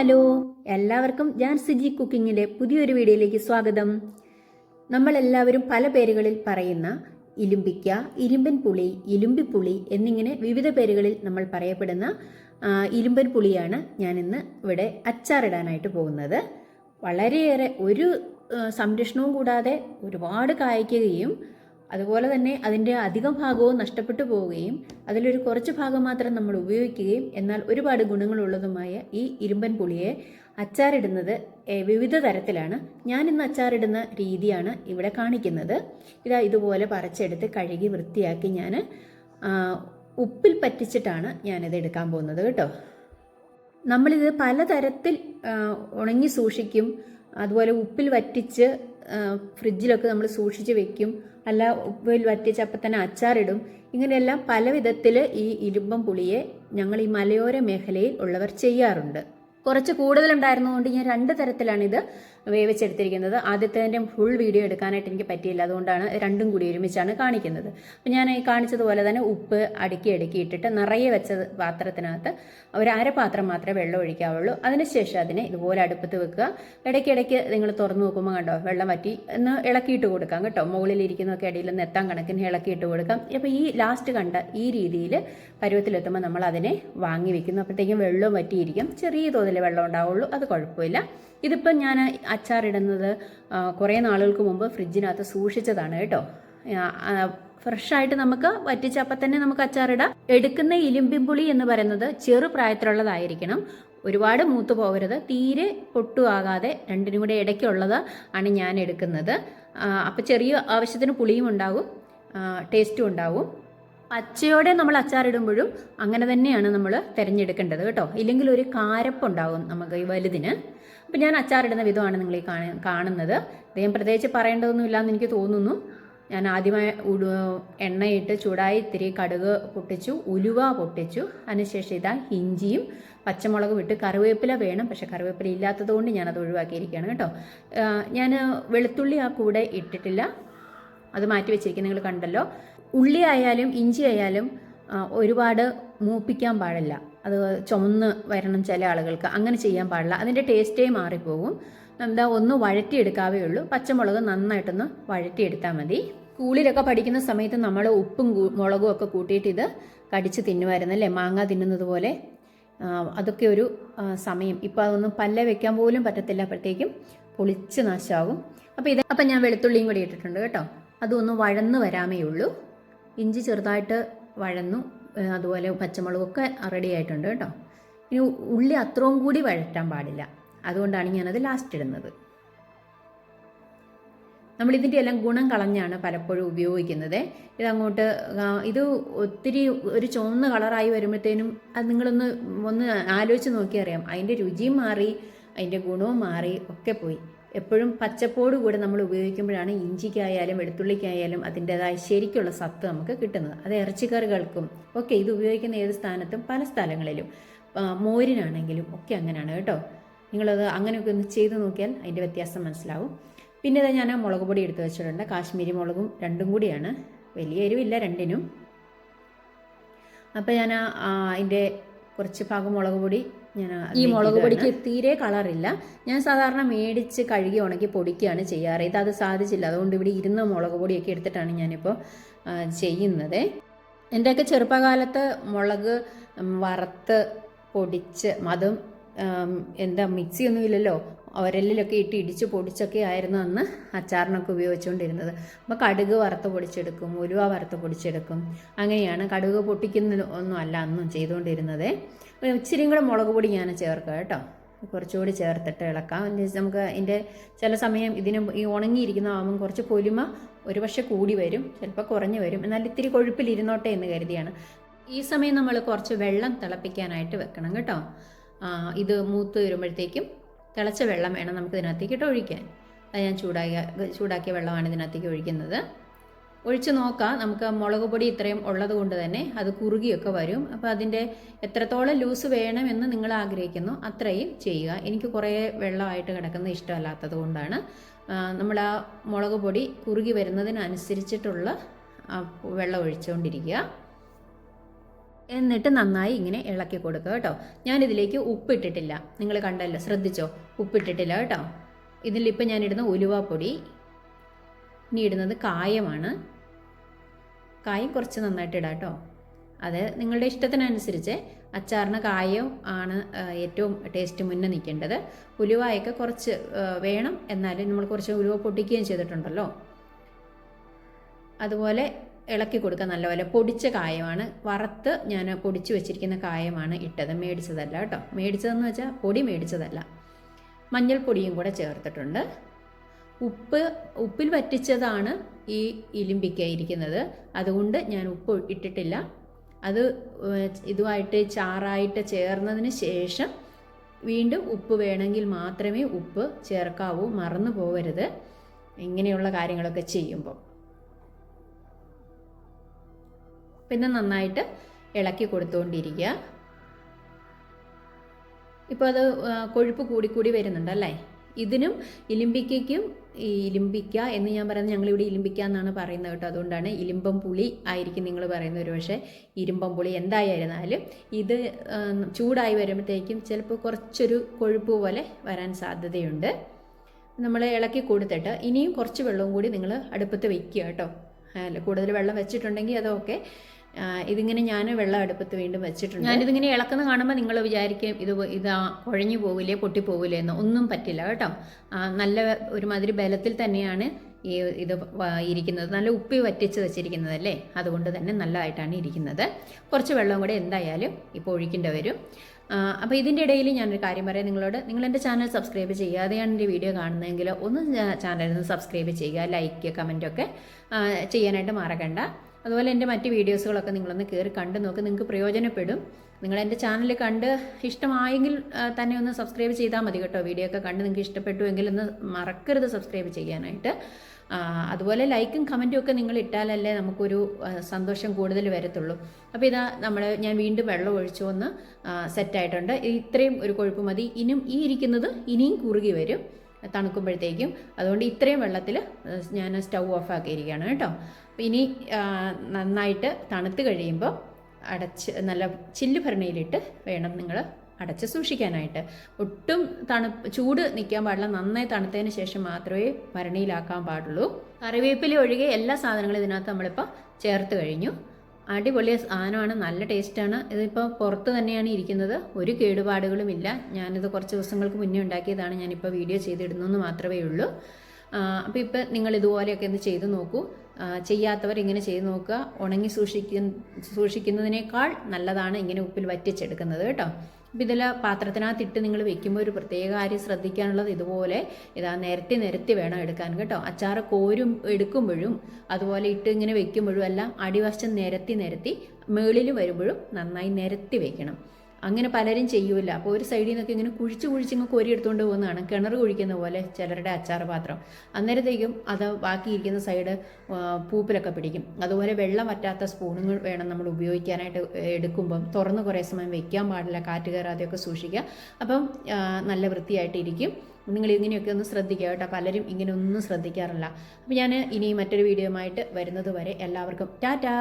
Hello എല്ലാവർക്കും ഞാൻ സിജി കുക്കിങ്ങിന്റെ പുതിയൊരു വീഡിയോയിലേക്ക് സ്വാഗതം. നമ്മളെല്ലാവരും പല പേരുകളിൽ പറയുന്ന ഇലുമ്പിക്ക ഇരുമ്പൻ പുളി ഇലുമ്പിപ്പുളി എന്നിങ്ങനെ വിവിധ പേരുകളിൽ നമ്മൾ പറയപ്പെടുന്ന ഇരുമ്പൻ പുളിയാണ് ഞാൻ ഇന്ന് ഇവിടെ അച്ചാറിടാനായിട്ട് പോകുന്നത്. വളരെയേറെ ഒരു സംരക്ഷണവും കൂടാതെ ഒരുപാട് കായ്ക്കുകയും അതുപോലെ തന്നെ അതിന്റെ അധികം ഭാഗവും നഷ്ടപ്പെട്ടു പോവുകയും അതിലൊരു കുറച്ച് ഭാഗം മാത്രം നമ്മൾ ഉപയോഗിക്കുകയും എന്നാൽ ഒരുപാട് ഗുണങ്ങളുള്ളതുമായ ഈ ഇരുമ്പൻ പുളിയെ അച്ചാറിടുന്നത് വിവിധ തരത്തിലാണ്. ഞാൻ ഇന്ന് അച്ചാറിടുന്ന രീതിയാണ് ഇവിടെ കാണിക്കുന്നത്. ഇതാ ഇതുപോലെ പറിച്ചെടുത്ത് കഴുകി വൃത്തിയാക്കി ഞാൻ ഉപ്പിൽ പറ്റിച്ചിട്ടാണ് ഞാനിത് എടുക്കാൻ പോകുന്നത് കേട്ടോ. നമ്മളിത് പലതരത്തിൽ ഉണങ്ങി സൂക്ഷിക്കും. അതുപോലെ ഉപ്പിൽ വറ്റിച്ച് ഫ്രിഡ്ജിലൊക്കെ നമ്മൾ സൂക്ഷിച്ച് വെക്കും. അല്ല ഉപ്പിൽ വറ്റിച്ച് അപ്പം തന്നെ അച്ചാറിടും. ഇങ്ങനെയെല്ലാം പല വിധത്തിൽ ഈ ഇരുമ്പം പുളിയെ ഞങ്ങൾ ഈ മലയോര മേഖലയിൽ ഉള്ളവർ ചെയ്യാറുണ്ട്. കുറച്ച് കൂടുതലുണ്ടായിരുന്നതുകൊണ്ട് ഞാൻ രണ്ട് തരത്തിലാണിത്. വേവിച്ചെടുത്തിരിക്കുന്നത്. ആദ്യത്തേതിന്റെ ഫുൾ വീഡിയോ എടുക്കാനായിട്ട് എനിക്ക് പറ്റിയില്ല. അതുകൊണ്ടാണ് രണ്ടും കൂടി ഒരുമിച്ചാണ് കാണിക്കുന്നത്. അപ്പം ഞാൻ ഈ കാണിച്ചതുപോലെ തന്നെ ഉപ്പ് അടുക്കി അടുക്കി ഇട്ടിട്ട് നിറയെ വെച്ച പാത്രത്തിനകത്ത് ഒരു അര പാത്രം മാത്രമേ വെള്ളം ഒഴിക്കാവുള്ളൂ. അതിനുശേഷം അതിനെ ഇതുപോലെ അടുപ്പത്ത് വെക്കുക. ഇടയ്ക്കിടയ്ക്ക് നിങ്ങൾ തുറന്നു നോക്കുമ്പോൾ കണ്ടോ വെള്ളം വറ്റി ഒന്ന് ഇളക്കിയിട്ട് കൊടുക്കാം കേട്ടോ. മുകളിലിരിക്കുന്നതൊക്കെ ഇടയിൽ നിന്ന് എത്താൻ കണക്കിന് ഇളക്കിയിട്ട് കൊടുക്കാം. അപ്പോൾ ഈ ലാസ്റ്റ് കണ്ട ഈ രീതിയിൽ പരുവത്തിലെത്തുമ്പോൾ നമ്മൾ അതിനെ വാങ്ങി വെക്കുന്നു. അപ്പോഴത്തേക്കും വെള്ളം വറ്റിയിരിക്കും. ചെറിയ തോതിൽ വെള്ളം ഉണ്ടാവുള്ളൂ. അത് കുഴപ്പമില്ല. ഇതിപ്പം ഞാൻ അച്ചാറിടുന്നത് കുറേ നാളുകൾക്ക് മുമ്പ് ഫ്രിഡ്ജിനകത്ത് സൂക്ഷിച്ചതാണ് കേട്ടോ. ഫ്രഷായിട്ട് നമുക്ക് വറ്റിച്ചപ്പം തന്നെ നമുക്ക് അച്ചാറിടാം. എടുക്കുന്ന ഇലിമ്പിമ്പുളി എന്ന് പറയുന്നത് ചെറു പ്രായത്തിലുള്ളതായിരിക്കണം. ഒരുപാട് മൂത്ത് പോകരുത്. തീരെ പൊട്ടുമാകാതെ രണ്ടിനും കൂടെ ഇടയ്ക്കുള്ളത് ആണ് ഞാൻ എടുക്കുന്നത്. അപ്പം ചെറിയ ആവശ്യത്തിന് പുളിയും ഉണ്ടാകും. ടേസ്റ്റും ഉണ്ടാവും പച്ചയോടെ നമ്മൾ അച്ചാറിടുമ്പോഴും അങ്ങനെ തന്നെയാണ് നമ്മൾ തിരഞ്ഞെടുക്കേണ്ടത് കേട്ടോ. ഇല്ലെങ്കിൽ ഒരു കാരപ്പുണ്ടാകും നമുക്ക് ഈ വലുതിന്. അപ്പം ഞാൻ അച്ചാറിടുന്ന വിധമാണ് നിങ്ങൾ ഈ കാണുന്നത്. അദ്ദേഹം പ്രത്യേകിച്ച് പറയേണ്ടതൊന്നും ഇല്ലാന്ന് എനിക്ക് തോന്നുന്നു. ഞാൻ ആദ്യമായി എണ്ണയിട്ട് ചൂടായി ഇത്തിരി കടുക് പൊട്ടിച്ചു ഉലുവ പൊട്ടിച്ചു. അതിനുശേഷം ഇതാ ഇഞ്ചിയും പച്ചമുളകും ഇട്ട് കറിവേപ്പില വേണം. പക്ഷെ കറിവേപ്പില ഇല്ലാത്തത് കൊണ്ട് ഞാനത് ഒഴിവാക്കിയിരിക്കുകയാണ് കേട്ടോ. ഞാൻ വെളുത്തുള്ളി ആ കൂടെ ഇട്ടിട്ടില്ല. അത് മാറ്റി വെച്ചിരിക്കുന്നത് നിങ്ങൾ കണ്ടല്ലോ. ഉള്ളി ആയാലും ഇഞ്ചി ആയാലും ഒരുപാട് മൂപ്പിക്കാൻ പാടില്ല. അത് ചുമന്ന് വരണം ചില ആളുകൾക്ക്. അങ്ങനെ ചെയ്യാൻ പാടില്ല. അതിന്റെ ടേസ്റ്റേ മാറിപ്പോകും. എന്താ ഒന്ന് വഴറ്റിയെടുക്കാവേ ഉള്ളൂ. പച്ചമുളക് നന്നായിട്ടൊന്ന് വഴറ്റിയെടുത്താൽ മതി. സ്കൂളിലൊക്കെ പഠിക്കുന്ന സമയത്ത് നമ്മൾ ഉപ്പും മുളകും ഒക്കെ കൂട്ടിയിട്ട് ഇത് കടിച്ച് തിന്നുമായിരുന്നു അല്ലേ? മാങ്ങ തിന്നുന്നത് പോലെ. അതൊക്കെ ഒരു സമയം. ഇപ്പോൾ അതൊന്നും പല്ല വെക്കാൻ പോലും പറ്റത്തില്ല. അപ്പോഴത്തേക്കും പൊളിച്ച് നാശമാകും. അപ്പോൾ ഇത് അപ്പം ഞാൻ വെളുത്തുള്ളിയും കൂടി ഇട്ടിട്ടുണ്ട് കേട്ടോ. അതൊന്ന് വഴന്ന് വരാമേ ഉള്ളൂ. ഇഞ്ചി ചെറുതായിട്ട് വഴന്നു അതുപോലെ പച്ചമുളകൊക്കെ റെഡി ആയിട്ടുണ്ട് കേട്ടോ. ഇനി ഉള്ളി അത്രയും കൂടി വഴറ്റാൻ പാടില്ല. അതുകൊണ്ടാണ് ഞാനത് ലാസ്റ്റ് ഇടുന്നത്. നമ്മൾ ഇതിന്റെ എല്ലാം ഗുണം കളഞ്ഞാണ് പലപ്പോഴും ഉപയോഗിക്കുന്നത്. ഇതങ്ങോട്ട് ഇത് ഒത്തിരി ഒരു ചുവന്ന കളറായി വരുമ്പോഴത്തേനും അത് നിങ്ങളൊന്ന് ഒന്ന് ആലോചിച്ച് നോക്കിയറിയാം. അതിന്റെ രുചിയും മാറി അതിന്റെ ഗുണവും മാറി ഒക്കെ പോയി. എപ്പോഴും പച്ചപ്പോട് കൂടെ നമ്മൾ ഉപയോഗിക്കുമ്പോഴാണ് ഇഞ്ചിക്കായാലും വെളുത്തുള്ളിക്കായാലും അതിന്റെതായ ശരിക്കുള്ള സത്ത് നമുക്ക് കിട്ടുന്നത്. അത് ഇറച്ചിക്കറികൾക്കും ഒക്കെ ഇത് ഉപയോഗിക്കുന്ന ഏത് സ്ഥാനത്തും പല സ്ഥലങ്ങളിലും. മോരിനാണെങ്കിലും ഒക്കെ അങ്ങനെയാണ് കേട്ടോ. നിങ്ങളത് അങ്ങനെയൊക്കെ ഒന്ന് ചെയ്തു നോക്കിയാൽ അതിന്റെ വ്യത്യാസം മനസ്സിലാവും. പിന്നെ ഞാൻ ഞാൻ മുളക് പൊടി എടുത്ത് വെച്ചിട്ടുണ്ട്. കാശ്മീരി മുളകും രണ്ടും കൂടിയാണ്. വലിയ എരിവില്ല രണ്ടിനും. അപ്പോൾ ഞാൻ അതിന്റെ കുറച്ച് ഭാഗം മുളക് പൊടി ഞാൻ ഈ മുളക് പൊടിക്ക് തീരെ കളറില്ല. ഞാൻ സാധാരണ മേടിച്ച് കഴുകി ഉണക്കി പൊടിക്കുകയാണ് ചെയ്യാറ്. ഇത് അത് സാധിച്ചില്ല. അതുകൊണ്ട് ഇവിടെ ഇരുന്ന മുളക് പൊടിയൊക്കെ എടുത്തിട്ടാണ് ഞാനിപ്പോൾ ചെയ്യുന്നത്. എന്റെയൊക്കെ ചെറുപ്പകാലത്ത് മുളക് വറുത്ത് പൊടിച്ച് അതും എന്താ മിക്സി ഒന്നും ഇല്ലല്ലോ. ഒരലിലൊക്കെ ഇട്ട് ഇടിച്ച് പൊടിച്ചൊക്കെ ആയിരുന്നു അന്ന് അച്ചാറിനൊക്കെ ഉപയോഗിച്ചുകൊണ്ടിരുന്നത് അപ്പോൾ കടുക് വറുത്ത് പൊടിച്ചെടുക്കും ഉലുവ വറുത്ത് പൊടിച്ചെടുക്കും. അങ്ങനെയാണ് കടുക് പൊട്ടിക്കുന്ന ഒന്നും അല്ല അന്നും ചെയ്തുകൊണ്ടിരുന്നത് ഇച്ചിരിയും കൂടെ മുളക് പൊടി ഞാൻ ചേർക്കാം കേട്ടോ. കുറച്ചുകൂടി ചേർത്തിട്ട് ഇളക്കാം. നമുക്ക് ഇതിന്റെ ചില സമയം ഇതിന് ഈ ഉണങ്ങിയിരിക്കുന്ന ആകുമ്പം കുറച്ച് പൊലിമ ഒരു പക്ഷേ കൂടി വരും ചിലപ്പോൾ കുറഞ്ഞു വരും. എന്നാൽ ഇത്തിരി കൊഴുപ്പിലിരുന്നോട്ടെ എന്ന് കരുതിയാണ്. ഈ സമയം നമ്മൾ കുറച്ച് വെള്ളം തിളപ്പിക്കാനായിട്ട് വെക്കണം കേട്ടോ. ഇത് മൂത്ത് വരുമ്പോഴത്തേക്കും തിളച്ച വെള്ളം വേണം നമുക്ക് ഇതിനകത്തേക്ക് ഇട്ട് ഒഴിക്കാൻ. അത് ഞാൻ ചൂടാക്കിയ ചൂടാക്കിയ വെള്ളമാണ് ഇതിനകത്തേക്ക് ഒഴിക്കുന്നത്. ഒഴിച്ച് നോക്കാം. നമുക്ക് മുളക് പൊടി ഇത്രയും ഉള്ളത് കൊണ്ട് തന്നെ അത് കുറുകിയൊക്കെ വരും. അപ്പോൾ അതിന്റെ എത്രത്തോളം ലൂസ് വേണമെന്ന് നിങ്ങൾ ആഗ്രഹിക്കുന്നു അത്രയും ചെയ്യുക. എനിക്ക് കുറേ വെള്ളമായിട്ട് കിടക്കുന്ന ഇഷ്ടമല്ലാത്തത് കൊണ്ടാണ്. നമ്മൾ ആ മുളക് പൊടി കുറുകി വരുന്നതിനനുസരിച്ചിട്ടുള്ള വെള്ളം ഒഴിച്ചുകൊണ്ടിരിക്കുക. എന്നിട്ട് നന്നായി ഇങ്ങനെ ഇളക്കി കൊടുക്കുക കേട്ടോ. ഞാനിതിലേക്ക് ഉപ്പിട്ടിട്ടില്ല. നിങ്ങൾ കണ്ടല്ലോ ശ്രദ്ധിച്ചോ? ഉപ്പിട്ടിട്ടില്ല കേട്ടോ. ഇതിലിപ്പോൾ ഞാനിടുന്ന ഉലുവാപ്പൊടി ഇനി ഇടുന്നത് കായമാണ്. കായം കുറച്ച് നന്നായിട്ട് ഇടാം കേട്ടോ. അത് നിങ്ങളുടെ ഇഷ്ടത്തിനനുസരിച്ച് അച്ചാറിന് കായം ആണ് ഏറ്റവും ടേസ്റ്റ് മുന്നേ നിൽക്കേണ്ടത്. ഉലുവായൊക്കെ കുറച്ച് വേണം. എന്നാലും നമ്മൾ കുറച്ച് ഉലുവ പൊട്ടിക്കുകയും ചെയ്തിട്ടുണ്ടല്ലോ. അതുപോലെ ഇളക്കി കൊടുക്കുക നല്ലപോലെ. പൊടിച്ച കായമാണ്. വറുത്ത് ഞാൻ പൊടിച്ച് വെച്ചിരിക്കുന്ന കായമാണ് ഇട്ടത്. മേടിച്ചതല്ല കേട്ടോ. മേടിച്ചതെന്ന് വെച്ചാൽ പൊടി മേടിച്ചതല്ല. മഞ്ഞൾപ്പൊടിയും കൂടെ ചേർത്തിട്ടുണ്ട്. ഉപ്പ് ഉപ്പിൽ വറ്റിച്ചതാണ് ഈ ഇലിമ്പിക്ക ഇരിക്കുന്നത് അതുകൊണ്ട് ഞാൻ ഉപ്പ് ഇട്ടിട്ടില്ല. അത് ഇതുമായിട്ട് ചാറായിട്ട് ചേർന്നതിന് ശേഷം വീണ്ടും ഉപ്പ് വേണമെങ്കിൽ മാത്രമേ ഉപ്പ് ചേർക്കാവൂ മറന്നു പോകരുത്. ഇങ്ങനെയുള്ള കാര്യങ്ങളൊക്കെ ചെയ്യുമ്പോൾ പിന്നെ നന്നായിട്ട് ഇളക്കി കൊടുത്തുകൊണ്ടിരിക്കുക ഇപ്പോൾ അത് കൊഴുപ്പ് കൂടിക്കൂടി വരുന്നുണ്ടല്ലേ ഇതിനും ഇലിമ്പിക്കയ്ക്കും ഈ ഇലിമ്പിക്ക എന്ന് ഞാൻ പറയുന്നത് ഞങ്ങളിവിടെ ഇലിമ്പിക്ക എന്നാണ് പറയുന്നത് കേട്ടോ. അതുകൊണ്ടാണ് ഇലിമ്പം പുളി ആയിരിക്കും നിങ്ങൾ പറയുന്നത് ഒരു പക്ഷേ ഇരുമ്പം പുളി എന്തായിരുന്നാലും ഇത് ചൂടായി വരുമ്പോഴത്തേക്കും ചിലപ്പോൾ കുറച്ചൊരു കൊഴുപ്പ് പോലെ വരാൻ സാധ്യതയുണ്ട്. നമ്മൾ ഇളക്കി കൊടുത്തിട്ട് ഇനിയും കുറച്ച് വെള്ളവും കൂടി നിങ്ങൾ അടുപ്പത്ത് വയ്ക്കുക കേട്ടോ. കൂടുതൽ വെള്ളം വെച്ചിട്ടുണ്ടെങ്കിൽ അതൊക്കെ ഇതിങ്ങനെ ഞാൻ വെള്ളം അടുപ്പത്ത് വീണ്ടും വെച്ചിട്ടുണ്ട്. ഞാനിതിങ്ങനെ ഇളക്കുന്ന കാണുമ്പോൾ നിങ്ങൾ വിചാരിക്കും ഇത് ഇതാ കുഴഞ്ഞു പോകില്ലേ പൊട്ടിപ്പോകില്ലേ എന്ന്. ഒന്നും പറ്റില്ല കേട്ടോ. നല്ല ഒരുമാതിരി ബലത്തിൽ തന്നെയാണ് ഈ ഇത് ഇരിക്കുന്നത്. നല്ല ഉപ്പി വറ്റിച്ച് വെച്ചിരിക്കുന്നതല്ലേ അതുകൊണ്ട് തന്നെ നല്ലതായിട്ടാണ് ഇരിക്കുന്നത്. കുറച്ച് വെള്ളം കൂടെ എന്തായാലും ഇപ്പോൾ ഒഴിക്കേണ്ടി വരും. അപ്പോൾ ഇതിന്റെ ഇടയിൽ ഞാനൊരു കാര്യം പറയാം നിങ്ങളോട്. നിങ്ങൾ എന്റെ ചാനൽ സബ്സ്ക്രൈബ് ചെയ്യാതെയാണ് എന്റെ വീഡിയോ കാണുന്നതെങ്കിൽ ഒന്ന് ചാനലിൽ നിന്ന് സബ്സ്ക്രൈബ് ചെയ്യുക ലൈക്ക് കമന്റൊക്കെ ചെയ്യാനായിട്ട് മറക്കണ്ട. അതുപോലെ എന്റെ മറ്റ് വീഡിയോസുകളൊക്കെ നിങ്ങളൊന്ന് കയറി കണ്ട് നോക്ക്. നിങ്ങൾക്ക് പ്രയോജനപ്പെടും. നിങ്ങൾ എന്റെ ചാനൽ കണ്ട് ഇഷ്ടമായെങ്കിൽ തന്നെ ഒന്ന് സബ്സ്ക്രൈബ് ചെയ്താൽ മതി കേട്ടോ. വീഡിയോ ഒക്കെ കണ്ട് നിങ്ങൾക്ക് ഇഷ്ടപ്പെട്ടു എങ്കിൽ ഒന്ന് മറക്കരുത് സബ്സ്ക്രൈബ് ചെയ്യാനായിട്ട്. അതുപോലെ ലൈക്കും കമന്റും ഒക്കെ നിങ്ങൾ ഇട്ടാലല്ലേ നമുക്കൊരു സന്തോഷം കൂടുതൽ വരത്തുള്ളൂ. അപ്പോൾ ഇതാ നമ്മൾ ഞാൻ വീണ്ടും വെള്ളം ഒഴിച്ചു ഒന്ന് സെറ്റായിട്ടുണ്ട് ഇത്രയും ഒരു കൊഴുപ്പ് മതി. ഇനിയും ഈ ഇരിക്കുന്നത് ഇനിയും കുറുകി വരും. തണുക്കുമ്പോഴത്തേക്കും. അതുകൊണ്ട് ഇത്രയും വെള്ളത്തിൽ ഞാൻ സ്റ്റൗ ഓഫ് ആക്കിയിരിക്കുകയാണ് കേട്ടോ. അപ്പോൾ ഇനി നന്നായിട്ട് തണുത്ത് കഴിയുമ്പോൾ അടച്ച് നല്ല ചില്ല് ഭരണിയിലിട്ട് വേണം നിങ്ങൾ അടച്ച് സൂക്ഷിക്കാനായിട്ട്. ഒട്ടും തണുപ്പ് ചൂട് നിൽക്കാൻ പാടില്ല. നന്നായി തണുത്തതിന് ശേഷം മാത്രമേ ഭരണിയിലാക്കാൻ പാടുള്ളൂ. കറിവേപ്പില ഒഴികെ എല്ലാ സാധനങ്ങളും ഇതിനകത്ത് നമ്മളിപ്പോൾ ചേർത്ത് കഴിഞ്ഞു. അടിപൊളി സാധനമാണ് നല്ല ടേസ്റ്റാണ്. ഇതിപ്പോൾ പുറത്ത് തന്നെയാണ് ഇരിക്കുന്നത്. ഒരു കേടുപാടുകളുമില്ല. ഞാനിത് കുറച്ച് ദിവസങ്ങൾക്ക് മുന്നേ ഉണ്ടാക്കിയതാണ്. ഞാനിപ്പോൾ വീഡിയോ ചെയ്തിടുന്നു എന്ന് മാത്രമേ ഉള്ളൂ. അപ്പോൾ ഇപ്പം നിങ്ങൾ ഇതുപോലെയൊക്കെ ഒന്ന് ചെയ്തു നോക്കൂ. ചെയ്യാത്തവർ ഇങ്ങനെ ചെയ്ത് നോക്കുക. ഉണങ്ങി സൂക്ഷിക്കുന്ന സൂക്ഷിക്കുന്നതിനേക്കാൾ നല്ലതാണ് ഇങ്ങനെ ഉപ്പിൽ വറ്റിച്ചെടുക്കുന്നത് കേട്ടോ. അപ്പോൾ ഇതിൽ പാത്രത്തിനകത്തിട്ട് നിങ്ങൾ വെക്കുമ്പോൾ ഒരു പ്രത്യേക കാര്യം ശ്രദ്ധിക്കാനുള്ളത് ഇതുപോലെ ഇതാ നിരത്തി നിരത്തി വേണം എടുക്കാൻ കേട്ടോ. അച്ചാർ കോരും എടുക്കുമ്പോഴും അതുപോലെ ഇട്ട് ഇങ്ങനെ വെക്കുമ്പോഴും എല്ലാം അടിവശം നിരത്തി നിരത്തി മേളിൽ വരുമ്പോഴും നന്നായി നിരത്തി വെക്കണം. അങ്ങനെ പലരും ചെയ്യൂല. അപ്പോൾ ഒരു സൈഡിൽ നിന്നൊക്കെ ഇങ്ങനെ കുഴിച്ച് കുഴിച്ച് ഇങ്ങ് കോരി എടുത്തുകൊണ്ട് പോകുന്നതാണ് കിണർ കുഴിക്കുന്ന പോലെ ചിലരുടെ അച്ചാർ പാത്രം. അന്നേരത്തേക്കും അത് ബാക്കിയിരിക്കുന്ന സൈഡ് പൂപ്പിലൊക്കെ പിടിക്കും. അതുപോലെ വെള്ളം വറ്റാത്ത സ്പൂണുകൾ വേണം നമ്മൾ ഉപയോഗിക്കാനായിട്ട് എടുക്കുമ്പം. തുറന്ന് കുറേ സമയം വെക്കാൻ പാടില്ല കാറ്റ് കയറാതെയൊക്കെ സൂക്ഷിക്കുക. അപ്പം നല്ല വൃത്തിയായിട്ടിരിക്കും. നിങ്ങൾ ഇങ്ങനെയൊക്കെ ഒന്ന് ശ്രദ്ധിക്കുക കേട്ടോ. പലരും ഇങ്ങനെ ഒന്നും ശ്രദ്ധിക്കാറില്ല. അപ്പോൾ ഞാൻ ഇനി മറ്റൊരു വീഡിയോയുമായിട്ട് വരുന്നത് വരെ എല്ലാവർക്കും ടാറ്റാ!